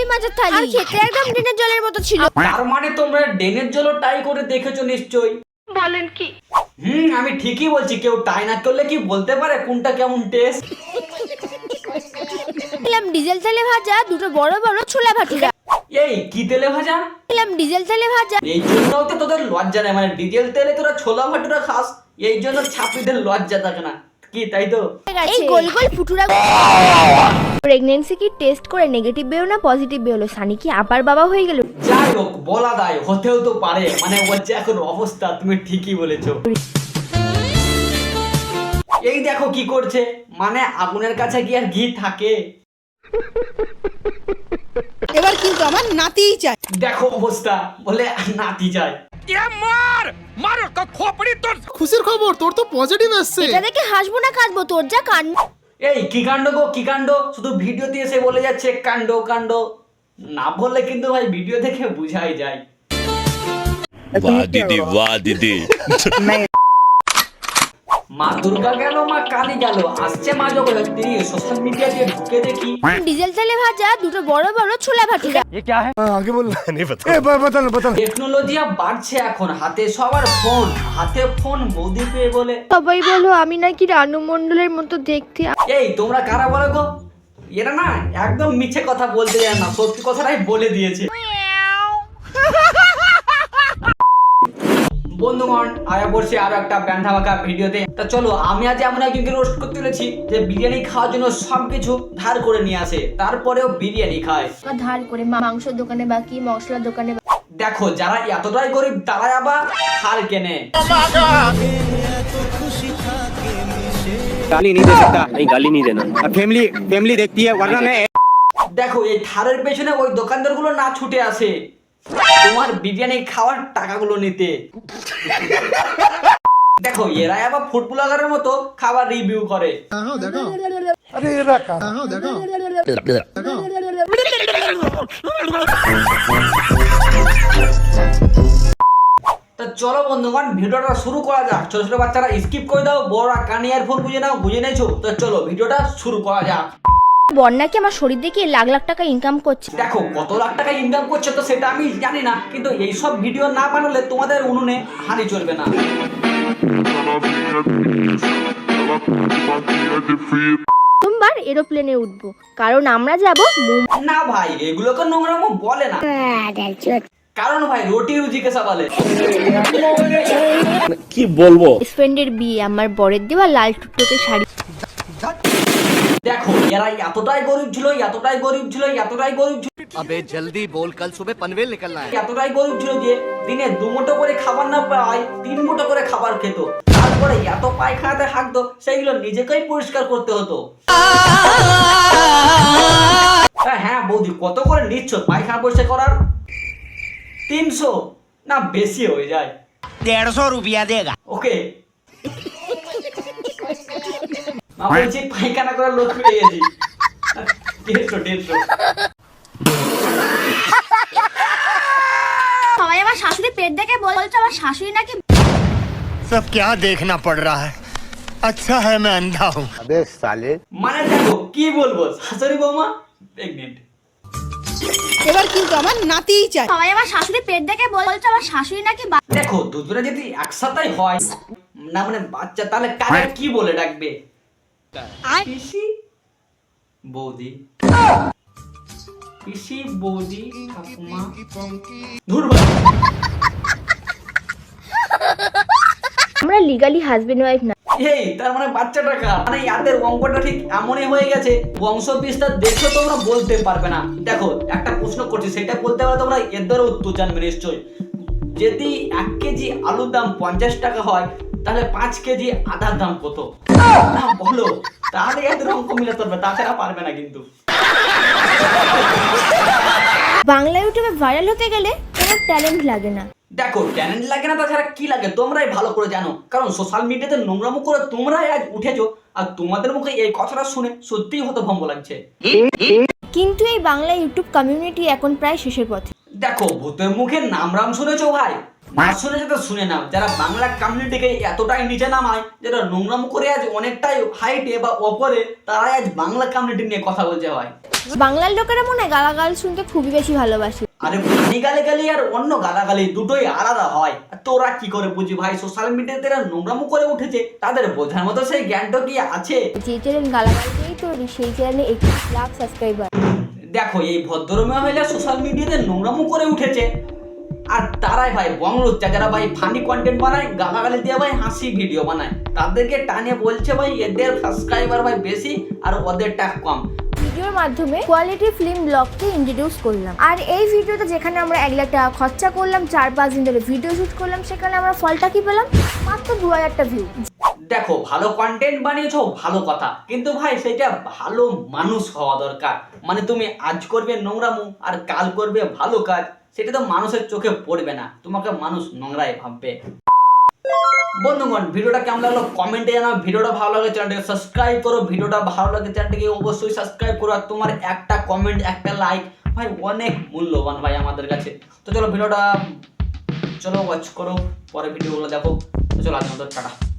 রুই মাছের থালি। আর খেতে একদম ড্রেনের জলের মতো ছিল। তার মানে তোমরা ডেনের জন্য টাই করে দেখেছ নিশ্চয়ই। বলেন কি? হুম আমি ঠিকই বলছি কেউ টাই না করলে কি বলতে পারে কোনটা কেমন টেস্ট? খেলাম ডিজেল তেলে ভাজা দুটো বড় বড় ছোলা ভাটুরা এই কি তেলে ভাজা? খেলাম ডিজেল তেলে ভাজা। এই জন্যও তো তোদের লজ্জা নেই মানে ডিজেল তেলে তোরা ছোলা ভাটুরা খাস এই জন্য ছাত্রীদের লজ্জা থাকে না। কি তাই তো? এই গোল গোল ফুটুরা প্রেগনেন্সি কি টেস্ট করে নেগেটিভ বেরো না পজিটিভ বেরোলো? সানি কি আবার বাবা হয়ে গেল? যাই হোক বলা দায় হতেও তো পারে। মানে ওর যে এখন অবস্থা তুমি ঠিকই বলেছ। এই দেখো কি করছে। মানে আগুনের কাছে কি আর ঘি থাকে? এবার কিন্তু আমার নাতিই চাই দেখো অবস্থা বলে নাতি যায় খুশির খবর তোর তো পজিটিভ আসছে এটা দেখে হাসবো না কাঁদবো। তোর যা কান এই কি কাণ্ড গো কি কাণ্ড শুধু ভিডিওতে এসে বলে যাচ্ছে কাণ্ড কাণ্ড না বললে কিন্তু ভাই ভিডিও দেখে বুঝাই যায় वाह दीदी वाह दीदी মা দুর্গা গেল মা কালী গেল? আসছে মা জগদ্ধাত্রী সোশ্যাল মিডিয়া দিয়ে ঢুকে দেখি। ডিজেল তেলে ভাজা দুটো বড় বড় ছোলা ভাটুরা। টেকনোলজি বাড়ছে এখন। হাতে সবার ফোন হাতে ফোন বৌদি পেয়ে বলে। সবাই বলো আমি নাকি রানু মণ্ডলের মতো দেখতে। এই তোমরা কারা বলো গো? এরা না একদম মিছে কথা বলতে যায় না। সত্যি কথাটাই বলে দিয়েছে। বন্ধুগণ আয়া বসে আরো একটা ব্যান্ডা বাঁকা ভিডিওতে তা চলো আমি আজ এমন একজনকে রোস্ট করতে চলেছি যে বিরিয়ানি খাওয়ার জন্য সবকিছু ধার করে নিয়ে আসে তারপরেও বিরিয়ানি খায় ধার করে মাংসের দোকানে বাকি মশলার দোকানে দেখো যারা এতটাই গরিব তারাই আবার হার কেনে गाली नहीं दे सकता नहीं गाली नहीं देना फैमिली फैमिली देखती है वरना मैं দেখো এই থারের পেছনে ওই দোকানদারগুলো না ছুটে আসে তোমার বিরিয়ানি খাওয়ার টাকাগুলো নিতে। দেখো এরাই আবার ফুড ব্লগারের মতো খাবার রিভিউ করে। তা চলো বন্ধুগণ ভিডিওটা শুরু করা যাক। ছোট ছোট বাচ্চারা স্কিপ করে দাও বড়রা কানে ইয়ারফোন বুঝে নাও বুঝে নেছো তো চলো ভিডিওটা শুরু করা যাক। বন্যা কি আমার শরীর দেখে লাখ লাখ টাকা ইনকাম করছে? দেখো কত লাখ টাকা ইনকাম করছে তো সেটা আমি জানি না কিন্তু এইসব ভিডিও না বানালে তোমাদের উনুনে হানি চলবে না। সোমবার এরোপ্লেনে উঠবো কারণ আমরা যাব না ভাই এগুলোকে নোংরামো বলে না। কারণ ভাই রুটি জিজ্ঞাসা বলে? কি বলব? ফ্রেন্ডের বিয়ে আমার বরের দেওয়া লাল টুকটোকে শাড়ি। দেখো এরা এতটাই গরিব ছিল এতটাই গরিব ছিল এতটাই গরিব ছিল আবে জলদি বল কাল সুবে পনভেল নিকলনা হ্যায় এতটাই গরিব ছিল যে দিনে দু মুঠো করে খাবার না পায় তিন মুঠো করে খাবার খেত তারপরে এত পায়খানাতে হাঁকতো সেইগুলো নিজেকেই পরিষ্কার করতে হতো হ্যাঁ বৌদি কত করে নিচ্ছ পায়খানা পরিষ্কার করার তিনশো না বেশি হয়ে যায় দেড়শো রুপিয়া দেগা ওকে মা বলছি পায়খানা করার লোক পেয়ে গেছি দেড়শো দেড়শো সবাই আমার শাশুড়ি পেট দেখে বলছে আমার শাশুড়ি নাকি सब क्या देखना पड़ रहा है अच्छा है मैं अंधा हूँ মানে দেখো কি বলবো শাশুড়ি বৌমা প্রেগনেন্ট এবার কিন্তু আমার নাতিই চাই সবাই আমার শাশুড়ি পেট দেখে বলছে আমার শাশুড়ি নাকি বা- দেখো দুজনে যদি একসাথে হয় না মানে বাচ্চা তাহলে কাকে কি বলে ডাকবে পিসি বৌদি। পিসি বৌদি ঠাকুমা। ধুর আমরা লিগালি হাজবেন্ড ওয়াইফ না। এই তার মানে বাচ্চাটা কার? মানে ইয়াদের অঙ্কটা ঠিক এমনই হয়ে গেছে। বংশ বিস্তার দেখছ তোমরা বলতে পারবে না। দেখো একটা প্রশ্ন করছি সেটা বলতে পারলে তোমরা এর দ্বারা উত্তর জানবে নিশ্চয়ই। যদি এক কেজি আলুর দাম পঞ্চাশ টাকা হয় তাহলে পাঁচ কেজি আদার দাম কত? না বলো। তাহলে এদের অঙ্ক মিলাতে পারবে তাছাড়া পারবে না কিন্তু। বাংলা ইউটিউবে ভাইরাল হতে গেলে কোনো ট্যালেন্ট লাগে না। দেখো ট্যালেন্ট লাগে না তাছাড়া কি লাগে? তোমরাই ভালো করে জানো। কারণ সোশ্যাল মিডিয়াতে নোংরামো করে তোমরাই আজ উঠেছো আর তোমাদের মুখে এই কথাটা শুনে সত্যিই হতভম্ব লাগছে। কিন্তু এই বাংলা ইউটিউব কমিউনিটি এখন প্রায় শেষের পথে। দেখো ভূতের মুখে নাম রাম শুনেছো ভাই? আসলে যেটা শুনে নাও যারা বাংলা কমিউনিটিকে এতটাই নিচে নামায় যারা নোংরাম করে আজ অনেকটাই হাইটে বা ওপরে তারাই আজ বাংলা কমিউনিটি নিয়ে কথা বলছে হয় বাংলার লোকেরা মনে হয় গালাগাল শুনতে খুবই বেশি ভালোবাসে। আরে পানি গালি গালি আর অন্য গালাগালি দুটোই আলাদা হয়। আর তোরা কি করে বুঝি ভাই সোশ্যাল মিডিয়াতে এরা নোংরামো করে উঠেছে তাদের বোঝার মতো সেই জ্ঞানটা কি আছে? যে চ্যানেল গালাগাল দিয়েই তৈরি সেই চ্যানেলে একত্রিশ লাখ সাবস্ক্রাইবার দেখো এই ভদ্র মহিলা সোশ্যাল মিডিয়াতে নোংরামো করে উঠেছে আর তারাই ভাই বংলুচ্চা যারা ভাই ফানি কন্টেন্ট বানায় গালাগালি দিয়ে ভাই হাসি ভিডিও বানায়। তাদেরকে টানে বলছে ভাই এদের সাবস্ক্রাইবার ভাই বেশি আর ওদের টাকা কম। ভিডিওর মাধ্যমে কোয়ালিটি ফিল্ম ব্লগকে ইন্ট্রোডিউস করলাম। আর এই ভিডিওতে যেখানে আমরা এক লাখ টাকা খরচা করলাম চার পাঁচ দিন ধরে ভিডিও শুট করলাম সেখানে আমরা ফলটা কি পেলাম? মাত্র দু হাজারটা ভিউ দেখো ভালো কন্টেন্ট বানিয়েছো ভালো কথা। কিন্তু ভাই সেটা ভালো মানুষ হওয়া দরকার। মানে তুমি আজ করবে নোংরামু আর কাল করবে ভালো কাজ। সেটা তো মানুষের চোখে পড়বে না। তোমাকে মানুষ নোংরাই ভাববে। বন্ধুগণ, ভিডিওটা কেমন লাগল কমেন্টে জানাও। ভিডিওটা ভালো লাগে চ্যানেলটাকে সাবস্ক্রাইব করো। ভিডিওটা ভালো লাগে চ্যানেলটাকে অবশ্যই সাবস্ক্রাইব করো। আর তোমার একটা কমেন্ট একটা লাইক ভাই, অনেক মূল্যবান ভাই আমাদের কাছে। তো চলো ভিডিওটা, চলো ওয়াচ করো। পরে ভিডিওগুলো দেখো। তো চলো আজকের মতো, টাটা।